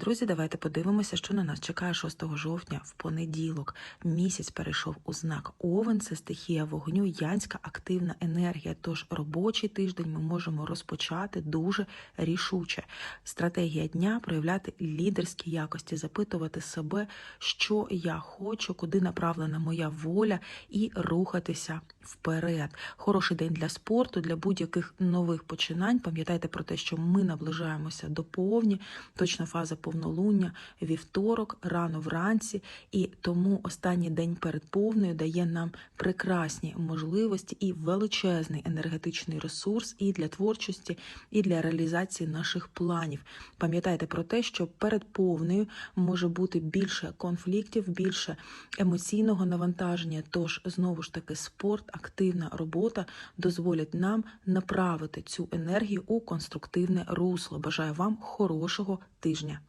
Друзі, давайте подивимося, що на нас чекає 6 жовтня в понеділок. Місяць перейшов у знак Овен, це стихія вогню, янська активна енергія. Тож робочий тиждень ми можемо розпочати дуже рішуче. Стратегія дня проявляти лідерські якості, запитувати себе, що я хочу, куди направлена моя воля, і рухатися вперед. Хороший день для спорту, для будь-яких нових починань. Пам'ятайте про те, що ми наближаємося до повні, точна фаза повнолуння, вівторок, рано вранці, і тому останній день перед повною дає нам прекрасні можливості і величезний енергетичний ресурс і для творчості, і для реалізації наших планів. Пам'ятайте про те, що перед повною може бути більше конфліктів, більше емоційного навантаження. Тож знову ж таки спорт, активна робота дозволять нам направити цю енергію у конструктивне русло. Бажаю вам хорошого тижня.